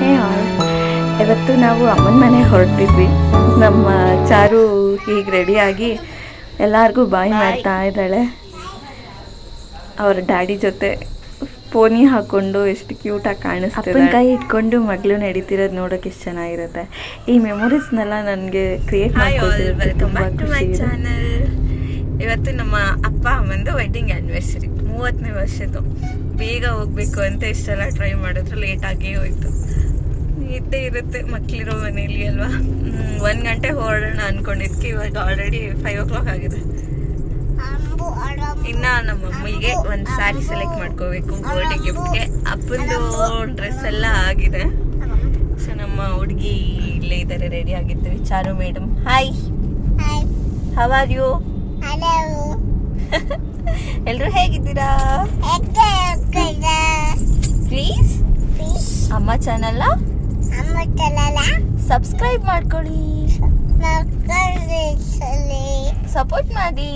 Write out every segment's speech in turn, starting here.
ಹೇ all ಇವತ್ತು ನಾವು ಅಮ್ಮನ ಮನೆ ಹೊರಟಿದ್ವಿ. ನಮ್ಮ ಚಾರು ಹೀಗೆ ರೆಡಿಯಾಗಿ ಎಲ್ಲರಿಗೂ ಬಾಯ್ ಮಾಡ್ತಾ ಇದ್ದಾಳೆ. ಅವ್ರ ಡ್ಯಾಡಿ ಜೊತೆ ಪೋನಿ ಹಾಕೊಂಡು ಎಷ್ಟು ಕ್ಯೂಟಾಗಿ ಕಾಣಿಸ್ತಿದೆ. ಕೈ ಇಟ್ಕೊಂಡು ಮಗಳು ನಡೀತಿರೋದು ನೋಡೋಕೆ ಎಷ್ಟು ಚೆನ್ನಾಗಿರುತ್ತೆ. ಈ ಮೆಮೊರೀಸ್ನೆಲ್ಲ ನನಗೆ ಕ್ರಿಯೇಟ್ ಮಾಡ್ಕೊಳ್ತಿರೋದು ತುಂಬ ಖುಷಿ ಇವತ್ತು ನಮ್ಮ ಅಪ್ಪ ಅಮ್ಮಂದು ವೆಡ್ಡಿಂಗ್ ಆ್ಯನಿವರ್ಸರಿ ಮೂವತ್ತನೇ ವರ್ಷದ್ದು. ಬೇಗ ಹೋಗ್ಬೇಕು ಅಂತ ಇಷ್ಟೆಲ್ಲ ಟ್ರೈ ಮಾಡಿದ್ರು ಲೇಟ್ ಆಗೇ ಹೋಯ್ತು. ಇದ್ದೇ ಇರುತ್ತೆ ಮಕ್ಕಳಿರೋ ಮನೇಲಿ ಅಲ್ವಾ? ಒಂದು ಗಂಟೆ ಹೊರಡೋಣ ಅನ್ಕೊಂಡಿದ್ಕೆ ಇವಾಗ ಆಲ್ರೆಡಿ ಫೈವ್ ಓ ಕ್ಲಾಕ್ ಆಗಿದೆ ಇನ್ನ ನಮ್ಮ ಮಮ್ಮಿಗೆ ಒಂದು ಸ್ಯಾರಿ ಸೆಲೆಕ್ಟ್ ಮಾಡ್ಕೋಬೇಕು ಬರ್ಡೇ ಗಿಫ್ಟ್ಗೆ ಅಪ್ಪಂದು ಡ್ರೆಸ್ ಎಲ್ಲ ಆಗಿದೆ. ಸೊ ನಮ್ಮ ಹುಡುಗಿ ಇಲ್ಲೇ ಇದ್ದಾರೆ ರೆಡಿ ಆಗಿದ್ದೀವಿ Charu madam hi how are you ಎಲ್ರು ಹೇಗಿದ್ದೀರಾ? ಪ್ಲೀಸ್ ಅಮ್ಮ ಚಾನಲ್ ಸಬ್ಸ್ಕ್ರೈಬ್ ಮಾಡ್ಕೊಳ್ಳಿ. ಸಪೋರ್ಟ್ ಮಾಡಿ.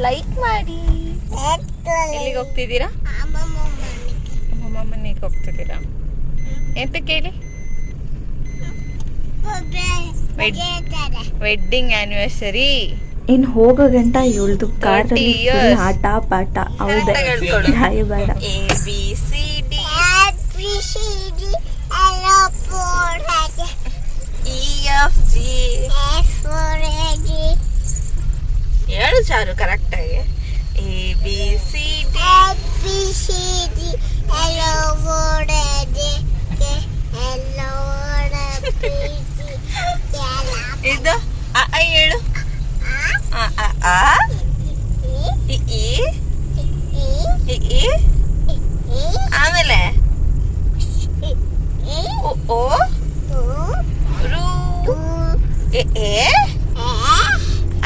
ಲೈಕ್ ಮಾಡಿ. ಎಲ್ಲಿಗೆ ಹೋಗ್ತಿದ್ದೀರಾ? ಅಮ್ಮ ಮನೆಗೆ. ಹೋಗ್ತಿದ್ದೀರಾ? ಎಂತ ಕೇಳಿ? ವೆಡ್ಡಿಂಗ್ ಆನಿವರ್ಸರಿ ಇನ್ನು ಹೋಗೋ ಗಂಟ ಇವಳ್ದು ಕಾರಲ್ಲಿ. ಆಟ ಪಾಠ. ಹೌದು. ಆಟ ಹೇಳ್ಕೊಡು. ಹಾಯ್ ಬೇಡ. A B C D E F G ಹೇಳು ಚಾರು ಕರೆಕ್ಟ್ ಆಗಿ. ಎ ಬಿ ಸಿ ಡಿ ಇದು ಅ ಆ ಹೇಳು ಅ ಆ ಆ ಇ ಈ ಇ ಈ ಆಮೇಲೆ ಓ ಓ ರು ಎ ಎ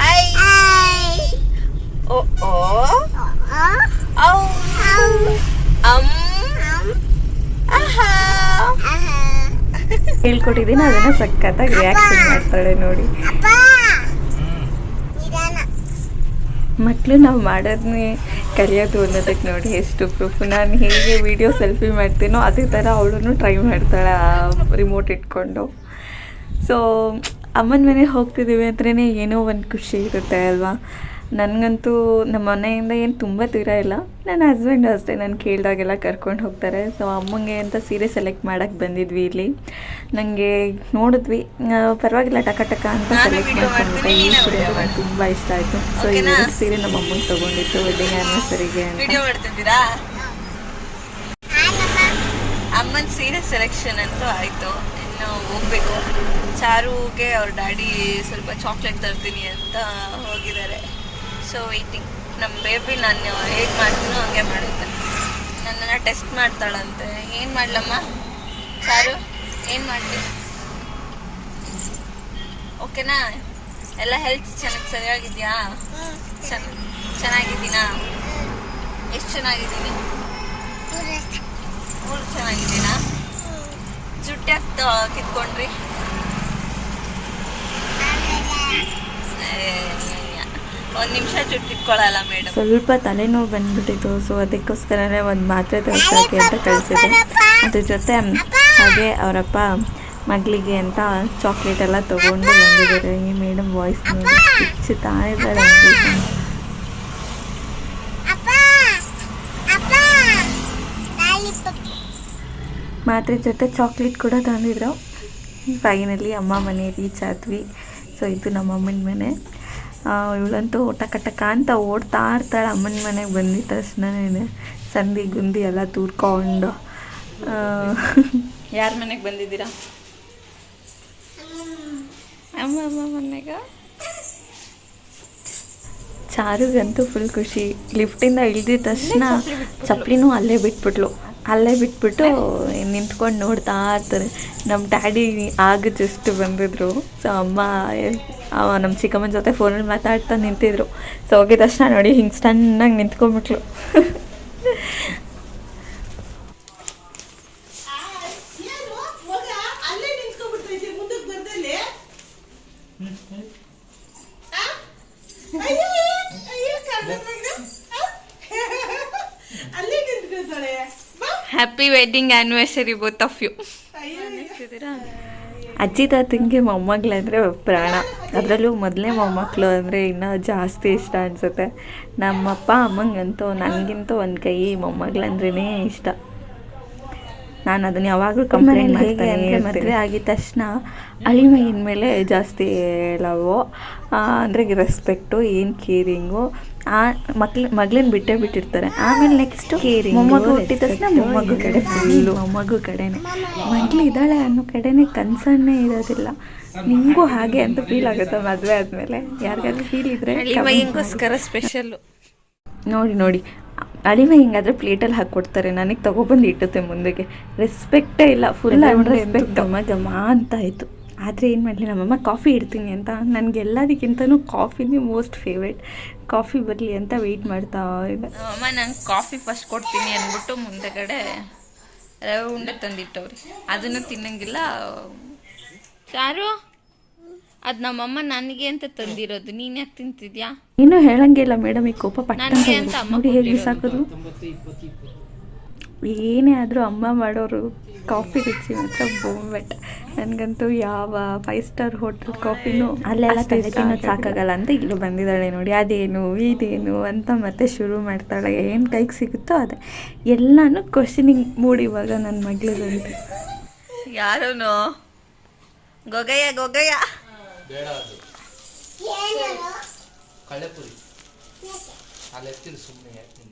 ಐ ಓ ಓ ಔ Um. ಆಹಾ ಹೇಳ್ಕೊಟ್ಟಿದ್ದೀನಿ ಅದನ್ನ ಸಖತ್ತಾಗಿ ರಿಯಾಕ್ಷನ್ ಮಾಡ್ತಾಳೆ ನೋಡಿ. ಮಕ್ಕಳು ನಾವು ಮಾಡೋದನ್ನೇ ಕಲಿಯೋದು ಅನ್ನೋದಕ್ಕೆ ನೋಡಿ ಎಷ್ಟು ಪ್ರೂಫ್ ನಾನು ಹೇಗೆ ವಿಡಿಯೋ ಸೆಲ್ಫಿ ಮಾಡ್ತೀನೋ ಅದೇ ಥರ ಅವಳನ್ನು ಟ್ರೈ ಮಾಡ್ತಾಳೆ ರಿಮೋಟ್ ಇಟ್ಕೊಂಡು. ಸೊ ಅಮ್ಮನ ಮನೆಗೆ ಹೋಗ್ತಿದ್ದೀವಿ ಅಂದ್ರೇ ಏನೋ ಒಂದು ಖುಷಿ ಇರುತ್ತೆ ಅಲ್ವಾ? ನನಗಂತೂ ನಮ್ಮ ಮನೆಯಿಂದ ಏನು ತುಂಬ ದೂರ ಇಲ್ಲ. ನನ್ನ ಹಸ್ಬೆಂಡ್ ಅಷ್ಟೇ ನಾನು ಕೇಳಿದಾಗೆಲ್ಲ ಕರ್ಕೊಂಡು ಹೋಗ್ತಾರೆ. ಸೊ ಅಮ್ಮಂಗೆ ಅಂತ ಸೀರೆ ಸೆಲೆಕ್ಟ್ ಮಾಡೋಕ್ಕೆ ಬಂದಿದ್ವಿ ಇಲ್ಲಿ. ನನಗೆ ನೋಡಿದ್ವಿ. ಪರವಾಗಿಲ್ಲ ಟಕ ಟಕ ಅಂತ ನಾನು ಸೆಲೆಕ್ಟ್ ಮಾಡ್ಕೊಂಡ್ಬಿಟ್ಟೆ. ಈ ಮಾಡ್ತೀನಿ, ಸೀರೆ ನೀನು ತುಂಬ ಇಷ್ಟ ಆಯಿತು. ಸೊ ಈ? ಸೀರೆ ನಮ್ಮ ಅಮ್ಮಂಗೆ ತೊಗೊಂಡಿತ್ತು ವೆಡ್ಡಿಂಗ್ ಆ್ಯನಿವರ್ಸರಿಗೆ ಅಂತ. ವಿಡಿಯೋ ಮಾಡ್ತಿದ್ದೀರಾ? ಅಮ್ಮನ ಸೀರೆ ಸೆಲೆಕ್ಷನ್ ಅಂತೂ ಆಯ್ತು. ಇನ್ನು ಹೋಗ್ಬೇಕು. ಚಾರುಗೆ ಅವ್ರ ಡ್ಯಾಡಿ ಸ್ವಲ್ಪ ಚಾಕ್ಲೇಟ್ ತರ್ತೀನಿ ಅಂತ ಹೋಗಿದ್ದಾರೆ. ಸೊ ವೈಟಿಂಗ್ ನಮ್ಮ ಬೇಬಿ ನಾನು ಹೇಗೆ ಮಾಡ್ತೀನೋ ಹಾಗೆ ಮಾಡುತ್ತೆ. ನನ್ನನ್ನು ಟೆಸ್ಟ್ ಮಾಡ್ತಾಳಂತೆ. ಏನು ಮಾಡ್ಲಮ್ಮ? ಚಾರು ಏನು ಮಾಡ್ತೀನಿ ಓಕೆನಾ ಎಲ್ಲ ಹೆಲ್ತ್ ಚೆನ್ನಾಗಿ ಸರಿಯಾಗಿದೆಯಾ? ಚೆನ್ನ ಚೆನ್ನಾಗಿದ್ದೀನಾ? ಎಷ್ಟು ಚೆನ್ನಾಗಿದ್ದೀನಿ? ಮೂರು ಚೆನ್ನಾಗಿದ್ದೀನಾ? ಯಾಕೆ ಕಿತ್ಕೊಂಡ್ರಿ? ಒಂದು ನಿಮಿಷ ಚುಟ್ಟಿ ಇಟ್ಕೊಳ್ಳಲ್ಲ ಮೇಡಮ್ ಸ್ವಲ್ಪ ತಲೆನೋವು ಬಂದ್ಬಿಟ್ಟಿತ್ತು ಸೊ ಅದಕ್ಕೋಸ್ಕರನೇ ಒಂದು ಮಾತ್ರೆ ತರಿಸೋಕೆ ಅಂತ ಕಳಿಸಿದೆ ಅದ್ರ ಜೊತೆ ಹಾಗೆ ಅವರಪ್ಪ ಮಗಳಿಗೆ ಅಂತ ಚಾಕ್ಲೇಟ್ ಎಲ್ಲ ತೊಗೊಂಡು ಬಂದಿದ್ದಾರೆ. ಈ ಮೇಡಮ್ ವಾಯ್ಸ್ ನೋಡಿ ಇಚ್ಛುತ್ತಾ ಇದ್ದಾರೆ ಮಾತ್ರೆ ಜೊತೆ ಚಾಕ್ಲೇಟ್ ಕೂಡ ತಂದಿದ್ರು. ಫೈನಲಿ ಅಮ್ಮ ಮನೆ ರೀಚ್ ಆದ್ವಿ ಸೊ ಇದು ನಮ್ಮ ಅಮ್ಮನ ಮನೆ. ಇವಳಂತೂ ಟಕ ಟಕ ಅಂತ ಓಡ್ತಾ ಇರ್ತಾಳೆ. ಅಮ್ಮನ ಮನೆಗೆ ಬಂದಿದ್ದ ತಕ್ಷಣನೇ ಸಂಧಿ ಗುಂದಿ ಎಲ್ಲ ತೂರ್ಕೊಂಡು. ಯಾರ ಮನೆಗೆ ಬಂದಿದ್ದೀರಾ? ಅಮ್ಮ ಅಮ್ಮ ಮನೆಗ? ಚಾರುಗಂತೂ ಫುಲ್ ಖುಷಿ. ಲಿಫ್ಟಿಂದ ಇಳಿದಿದ ತಕ್ಷಣ ಚಪ್ಪಲಿನೂ ಅಲ್ಲೇ ಬಿಟ್ಬಿಟ್ಲು. ಅಲ್ಲೇ ಬಿಟ್ಬಿಟ್ಟು ನಿಂತ್ಕೊಂಡು ನೋಡ್ತಾ ಇರ್ತಾರೆ. ನಮ್ಮ ಡ್ಯಾಡಿ ಆಗ ಜಸ್ಟ್ ಬಂದಿದ್ರು. ಸೊ ಅಮ್ಮ ನಮ್ಮ ಚಿಕ್ಕಮ್ಮನ ಜೊತೆ ಫೋನಲ್ಲಿ ಮಾತಾಡ್ತಾ ನಿಂತಿದ್ರು. ಸೊ ಹೋಗಿದ ತಕ್ಷಣ ನೋಡಿ ಹಿಂಗೆ ಸ್ಟನ್ನಾಗಿ ನಿಂತ್ಕೊಂಡ್ಬಿಟ್ಲು. Happy wedding anniversary both of you ಅಜ್ಜಿ ತಾತಂಗೆ ಮೊಮ್ಮಗಳಂದರೆ ಪ್ರಾಣ. ಅದರಲ್ಲೂ ಮೊದಲನೇ ಮೊಮ್ಮಕ್ಕಳು ಅಂದರೆ ಇನ್ನೂ ಜಾಸ್ತಿ ಇಷ್ಟ ಅನಿಸುತ್ತೆ. ನಮ್ಮಪ್ಪ, ಅಮ್ಮಂಗಂತೂ, ನನಗಿಂತೂ ಒಂದು ಕೈ ಮೊಮ್ಮಗಳಂದ್ರೇ ಇಷ್ಟ. ನಾನು ಅದನ್ನ ಯಾವಾಗಲೂ ಕಂಪ್ಲೇಂಟ್ ಮಾಡ್ತಾನೆ ಅಂದರೆ ಮದುವೆ ಆಗಿದ ತಕ್ಷಣ ಅಳಿಮೈನ ಮೇಲೆ ಜಾಸ್ತಿ ಲವು ಅಂದರೆ ರೆಸ್ಪೆಕ್ಟು ಏನು ಕೇರಿಂಗು ಆ ಮಕ್ಳು ಮಗಳನ್ನ ಬಿಟ್ಟೇ ಬಿಟ್ಟಿರ್ತಾರೆ. ಆಮೇಲೆ ನೆಕ್ಸ್ಟ್ ಕೇರಿಂಗ್ ಮೊಮ್ಮಗು ಹುಟ್ಟಿದ ತಕ್ಷಣ ಮೊಮ್ಮಗು ಕಡೆ ಫುಲ್ಲು ಮೊಮ್ಮಗು ಕಡೆನೇ. ಮಗಳು ಇದ್ದಾಳೆ ಅನ್ನೋ ಕಡೆನೆ ಕನ್ಸನ್ನೇ ಇರೋದಿಲ್ಲ. ನಿಮಗೂ ಹಾಗೆ ಅಂತ ಫೀಲ್ ಆಗುತ್ತೆ ಮದುವೆ ಆದಮೇಲೆ. ಯಾರಿಗಾದ್ರೂ ಫೀಲ್ ಇದ್ರೆ ಸ್ಪೆಷಲ್ಲು ನೋಡಿ ನೋಡಿ. ಅಳಿಮೆ ಹಿಂಗಾದ್ರೆ ಪ್ಲೇಟಲ್ಲಿ ಹಾಕ್ಕೊಡ್ತಾರೆ ನನಗೆ ತಗೊಬಂದು ಇಟ್ಟುತ್ತೆ ಮುಂದೆಗೆ ರೆಸ್ಪೆಕ್ಟೇ ಇಲ್ಲ. ಫುಲ್ ರೆಸ್ಪೆಕ್ಟ್ ಗಮ ಗಮ ಅಂತ ಆಯಿತು ಆದರೆ ಏನು ಮಾಡಲಿ ನಮ್ಮಮ್ಮ ಕಾಫಿ ಇಡ್ತೀನಿ ಅಂತ. ನನಗೆ ಎಲ್ಲದಕ್ಕಿಂತನೂ ಕಾಫಿನೇ ಮೋಸ್ಟ್ ಫೇವ್ರೇಟ್ ಕಾಫಿ ಬರಲಿ ಅಂತ ವೆಯ್ಟ್ ಮಾಡ್ತಾ ಇದೆ ಅಮ್ಮ ನಂಗೆ ಕಾಫಿ ಫಸ್ಟ್ ಕೊಡ್ತೀನಿ ಅಂದ್ಬಿಟ್ಟು ಮುಂದೆಗಡೆ ರವೆ ಉಂಡೆ ತಂದಿಟ್ಟವ್ರಿ. ಅದನ್ನು ತಿನ್ನಂಗಿಲ್ಲ. ಚಾರು ಅದು ನಮ್ಮಮ್ಮ ನನಗೆ ಅಂತ ತಂದಿರೋದು. ನೀನು ಯಾಕೆ ತಿಂತಿದ್ಯಾ? ಇನ್ನೂ ಹೇಳಂಗಿಲ್ಲ ಮೇಡಮ್ ಈ ಕೋಪ ನನಗೆ ಅಂತ. ಅಮ್ಮ ನೋಡಿ ಹೇಗೆ ಏನೇ ಆದರೂ ಅಮ್ಮ ಮಾಡೋರು ಕಾಫಿ ರುಚಿ ಮಾತ್ರ ಬೋಂಬೆಟ್. ನನಗಂತೂ ಯಾವ ಫೈವ್ ಸ್ಟಾರ್ ಹೋಟೆಲ್ ಕಾಫಿನೂ ಅಲ್ಲೆಲ್ಲ ತಿನ್ನೋದು ಸಾಕಾಗಲ್ಲ ಅಂತ ಇಲ್ಲೂ ಬಂದಿದ್ದಾಳೆ ನೋಡಿ. ಅದೇನು ಇದೇನು ಅಂತ ಮತ್ತೆ ಶುರು ಮಾಡ್ತಾಳೆ. ಏನು ಕೈಗೆ ಸಿಗುತ್ತೋ ಅದೇ. ಎಲ್ಲನೂ ಕ್ವಶನಿಂಗ್ ಮೂಡಿವಾಗ ಇವಾಗ ನನ್ನ ಮಗಳದಂತೆ. ಯಾರೋನು? ಗೊಗಯ್ಯ ಗೊಗಯ್ಯ. ಬೇಡ ಅದು. ಕಳೆಪುರಿ ಅಲ್ಲಿ ಸುಮ್ಮನೆ ಯಾಕೆ?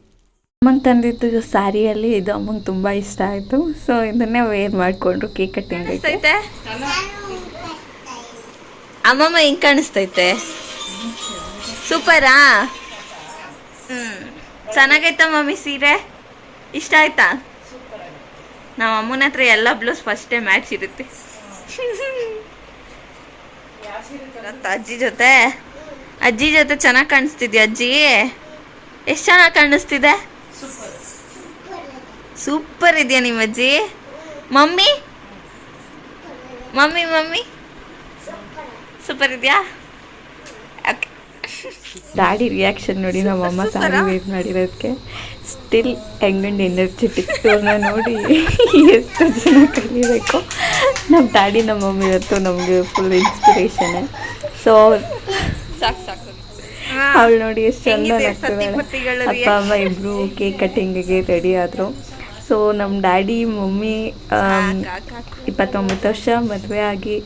ಅಮ್ಮಂಗೆ ತಂದಿದ್ದು ಸ್ಯಾರಿಯಲ್ಲಿ ಇದು ಅಮ್ಮಂಗೆ ತುಂಬ ಇಷ್ಟ ಆಯಿತು. ಸೊ ಇದನ್ನೇ ವೇರ್ ಮಾಡಿಕೊಂಡ್ರು ಕೇಕ್ ಕಟ್ಟಿಂಗ್ ಅಮ್ಮಮ್ಮ ಹಿಂಗೆ ಕಾಣಿಸ್ತೈತೆ? ಸೂಪರಾ? ಹ್ಞೂ ಚೆನ್ನಾಗೈತ ಮಮ್ಮಿ ಸೀರೆ? ಇಷ್ಟ ಆಯ್ತಾ? ನಮ್ಮ ಅಮ್ಮನ ಹತ್ರ ಎಲ್ಲ ಬ್ಲೌಸ್ ಫಸ್ಟೇ ಮ್ಯಾಚ್ ಇರುತ್ತೆ. ಇವತ್ತು ಅಜ್ಜಿ ಜೊತೆ. ಅಜ್ಜಿ ಜೊತೆ ಚೆನ್ನಾಗಿ ಕಾಣಿಸ್ತಿದ್ಯಾ ಅಜ್ಜಿ? ಎಷ್ಟು ಚೆನ್ನಾಗಿ ಕಾಣಿಸ್ತಿದೆ? ಸೂಪರ್ ಇದೆಯಾ ನಿಮ್ಮ ಅಜ್ಜಿ? ಮಮ್ಮಿ? Mummy mummy? ಸೂಪರ್ ಇದೆಯಾ? ಡ್ಯಾಡಿ ರಿಯಾಕ್ಷನ್ ನೋಡಿ ನಮ್ಮಮ್ಮ ಸಾರಿ ವೇಟ್ ಮಾಡಿರೋದಕ್ಕೆ. ಸ್ಟಿಲ್ ಹೆಂಗಂಡ್ ಎನರ್ಜೆಟಿಕ್ ಇವ್ರನ್ನ ನೋಡಿ ಎಷ್ಟು ಜನ ಕಲಿಬೇಕು. ನಮ್ಮ ಡ್ಯಾಡಿ ನಮ್ಮ ಮಮ್ಮಿ ಇವತ್ತು ನಮಗೆ ಫುಲ್ ಇನ್ಸ್ಪಿರೇಷನ್ ಸೊ ಸಾಕು ಸಾಕು. ಅವಳು ನೋಡಿ ಎಷ್ಟು ಚಂದ ಅಪ್ಪ? ಅಮ್ಮ ಇಬ್ಬರು ಕೇಕ್ ಕಟ್ಟಿಂಗಿಗೆ ರೆಡಿ ಆದರು. ಸೊ ನಮ್ಮ ಡ್ಯಾಡಿ ಮಮ್ಮಿ ಇಪ್ಪತ್ತೊಂಬತ್ತು ವರ್ಷ ಮದುವೆ ಆಗಿ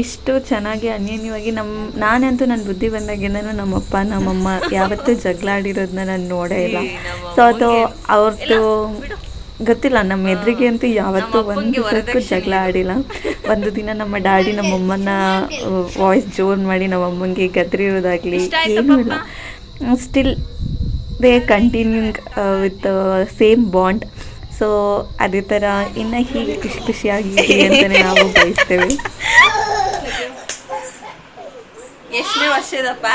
ಎಷ್ಟು ಚೆನ್ನಾಗಿ ಅನ್ಯೋನ್ಯವಾಗಿ ನಮ್ಮ ನಾನಂತೂ ನನ್ನ ಬುದ್ಧಿ ಬಂದಾಗಿಂದನೂ ನಮ್ಮಪ್ಪ ನಮ್ಮಮ್ಮ ಯಾವತ್ತೂ ಜಗಳ ಆಡಿರೋದನ್ನ ನಾನು ನೋಡೇ ಇಲ್ಲ. ಸೊ ಅದು ಅವ್ರದ್ದು ಗೊತ್ತಿಲ್ಲ ನಮ್ಮ ಎದುರಿಗೆ ಅಂತೂ ಯಾವತ್ತೂ ಒಂದು ಸಕ್ಕೂ ಜಗಳ ಆಡಿಲ್ಲ. ಒಂದು ದಿನ ನಮ್ಮ ಡ್ಯಾಡಿ ನಮ್ಮಮ್ಮನ ವಾಯ್ಸ್ ಜೋನ್ ಮಾಡಿ ನಮ್ಮಮ್ಮಂಗೆ ಗದ್ರಿರೋದಾಗಲಿ ಏನೂ ಇಲ್ಲ. Still they continuing with same bond so ಅದೇ ಥರ ಇನ್ನು ಹೀಗೆ ಖುಷಿ ಖುಷಿಯಾಗಿ ಅಂತಲೇ ನಾವು ಬಯಸ್ತೇವೆ. ಎಷ್ಟನೇ ವರ್ಷದಪ್ಪ?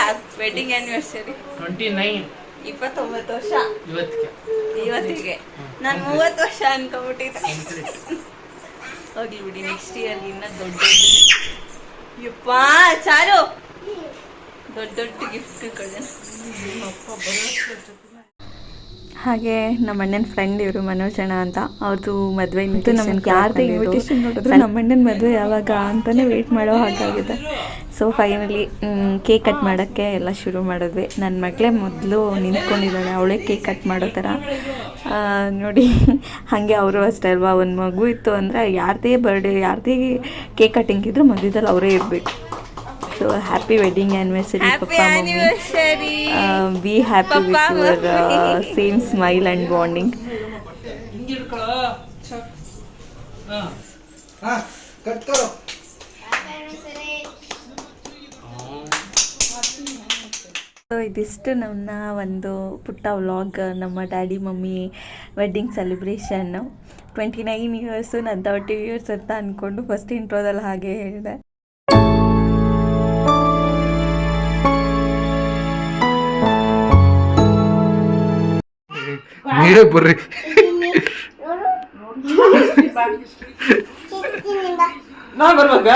ವೆಡ್ಡಿಂಗ್ ಆ್ಯನಿವರ್ಸರಿ ಟ್ವೆಂಟಿ ನೈನ್ ಇಪ್ಪತ್ತೊಂಬತ್ತು ವರ್ಷ. ಇವತ್ತಿಗೆ. ಇವತ್ತಿಗೆ. ನಾನು ಮೂವತ್ತು ವರ್ಷ ಅನ್ಕೊಂಡ್ಬಿಟ್ಟಿದ್ದೆ. ಹೋಗ್ಲಿ ಬಿಡಿ ನೆಕ್ಸ್ಟ್ ಇಯರ್ ಇನ್ನ ದೊಡ್ಡ ಯಪ್ಪ ಚಾರು ದೊಡ್ಡ ದೊಡ್ಡ ಗಿಫ್ಟ್ ಕೊಡೋಣ ಹಾಗೆ ನಮ್ಮ ಅಣ್ಣನ ಫ್ರೆಂಡ್ ಇವರು ಮನೋಜ್ ಅಣ್ಣ ಅಂತ. ಅವ್ರದ್ದು ಮದುವೆ ನಮ್ಗೆ ಯಾರ್ದು ಇನ್ವಿಟೇಷನ್ ನೋಡಿದ್ರು? ನಮ್ಮ ಅಣ್ಣನ ಮದುವೆ ಯಾವಾಗ ಅಂತಲೇ ವೆಯ್ಟ್ ಮಾಡೋ ಹಾಗಾಗಿದೆ. ಸೊ ಫೈನಲಿ ಕೇಕ್ ಕಟ್ ಮಾಡೋಕ್ಕೆ ಎಲ್ಲ ಶುರು ಮಾಡಿದ್ವಿ. ನನ್ನ ಮಗಳೇ ಮೊದಲು ನಿಂತ್ಕೊಂಡಿದ್ದಾಳೆ. ಅವಳೇ ಕೇಕ್ ಕಟ್ ಮಾಡೋ ಥರ. ನೋಡಿ ಹಾಗೆ ಅವರು ಅಷ್ಟೇ ಅಲ್ವಾ? ಒಂದು ಮಗು ಇತ್ತು ಅಂದರೆ ಯಾರದೇ ಬರ್ಡೇ ಯಾರದೇ ಕೇಕ್ ಕಟ್ಟಿಂಗ್ ಇದ್ದರೂ ಮಧ್ಯದಲ್ಲಿ ಅವರೇ ಇರಬೇಕು. So happy wedding anniversary papa mummy anniversary be happy with Papa, your. Same smile and bonding so ಇದಿಷ್ಟು ನನ್ನ ಒಂದು ಪುಟ್ಟ ವ್ಲಾಗ್ ನಮ್ಮ daddy mummy wedding celebration twenty nine years ನಾನು ತರ್ಟಿ ಇಯರ್ಸ್ ಅಂತ ಅಂದ್ಕೊಂಡು ಫಸ್ಟ್ ಇಂಟ್ರೋದಲ್ಲಿ ಹಾಗೆ ಹೇಳಿದೆ. நீயே பொறி நான் வருவாங்க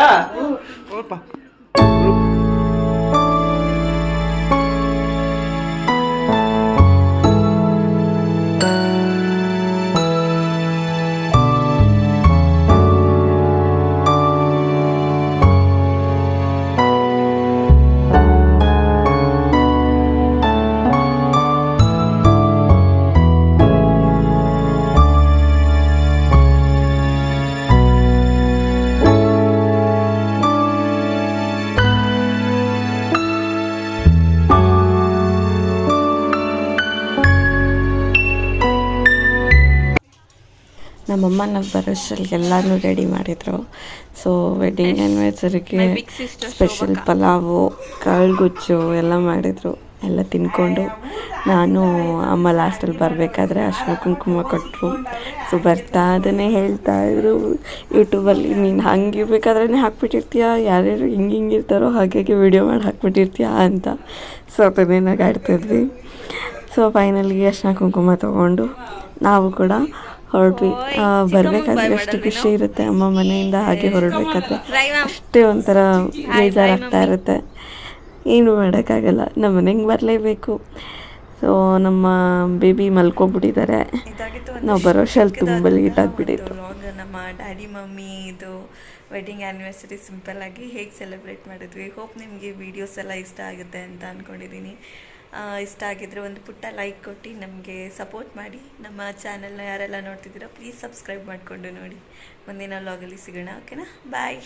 ನಮ್ಮಮ್ಮ ನಾವು ಬರೋಷ್ಟರಲ್ಲಿ ಎಲ್ಲನೂ ರೆಡಿ ಮಾಡಿದರು ಸೊ ವೆಡ್ಡಿಂಗ್ ಆ್ಯನಿವರ್ಸರಿಗೆ ಸ್ಪೆಷಲ್. ಪಲಾವು ಕಾಳುಗುಚ್ಚು ಎಲ್ಲ ಮಾಡಿದರು. ಎಲ್ಲ ತಿನ್ಕೊಂಡು ನಾನು ಅಮ್ಮ ಲಾಸ್ಟಲ್ಲಿ ಬರಬೇಕಾದ್ರೆ ಅಷ್ಟು ಕುಂಕುಮ ಕೊಟ್ಟರು ಸೊ ಬರ್ತಾ ಅದನ್ನೇ ಹೇಳ್ತಾ ಇದ್ರು. ಯೂಟ್ಯೂಬಲ್ಲಿ ನೀನು ಹಂಗೆ ಇರಬೇಕಾದ್ರೆ ಹಾಕ್ಬಿಟ್ಟಿರ್ತೀಯ? ಯಾರ್ಯಾರು ಹಿಂಗೆ ಹಿಂಗೆ ಇರ್ತಾರೋ ಹಾಗೆ ವಿಡಿಯೋ ಮಾಡಿ ಹಾಕ್ಬಿಟ್ಟಿರ್ತೀಯ ಅಂತ. ಸೊ ಅದನ್ನೇ ನಗಾಡ್ತಿದ್ವಿ ಸೊ ಫೈನಲಿ ಅರ್ಶಿನ ಕುಂಕುಮ ತೊಗೊಂಡು ನಾವು ಕೂಡ ಚಿಕ್ಕಮ್ಮಗ್ ಬರ್ಬೇಕಾದ್ರೆ ಎಷ್ಟು ಖುಷಿ ಇರುತ್ತೆ ಅಮ್ಮ ಮನೆಯಿಂದ ಹಾಗೆ ಹೊರಡ್ಬೇಕಾದ್ರೆ. ಅಷ್ಟೇ ಒಂಥರ ಬೇಜಾರಾಗ್ತಾ ಇರುತ್ತೆ. ಏನು ಮಾಡೋಕ್ಕಾಗಲ್ಲ. ನಮ್ಮ ಮನೆಗೆ ಬರಲೇಬೇಕು. ಸೊ ನಮ್ಮ ಬೇಬಿ ಮಲ್ಕೊಬಿಟ್ಟಿದ್ದಾರೆ. ನಾವು ಬರೋ ಶಲ್ ತುಂಬ ಲೇಟ್ ಆಗಿಬಿಟ್ಟಿತ್ತು ನಮ್ಮ ಡ್ಯಾಡಿ ಮಮ್ಮಿ ಇದು ವೆಡ್ಡಿಂಗ್ ಆ್ಯನಿವರ್ಸರಿ ಸಿಂಪಲ್ ಆಗಿ ಹೇಗೆ ಸೆಲೆಬ್ರೇಟ್ ಮಾಡಿದ್ವಿ. ಹೋಪ್ ನಿಮಗೆ ವೀಡಿಯೋಸ್ ಎಲ್ಲ ಇಷ್ಟ ಆಗುತ್ತೆ ಅಂತ ಅಂದ್ಕೊಂಡಿದ್ದೀನಿ ಇಷ್ಟ ಆಗಿದ್ರೆ ಒಂದು ಪುಟ್ಟ ಲೈಕ್ ಕೊಟ್ಟು ನಮಗೆ ಸಪೋರ್ಟ್ ಮಾಡಿ. ನಮ್ಮ ಚಾನಲ್ನ ಯಾರೆಲ್ಲ ನೋಡ್ತಿದ್ದೀರೋ ಪ್ಲೀಸ್ ಸಬ್ಸ್ಕ್ರೈಬ್ ಮಾಡಿಕೊಂಡು ನೋಡಿ. ಮುಂದಿನ ವ್ಲಾಗಲ್ಲಿ ಸಿಗೋಣ ಓಕೆನಾ ಬಾಯ್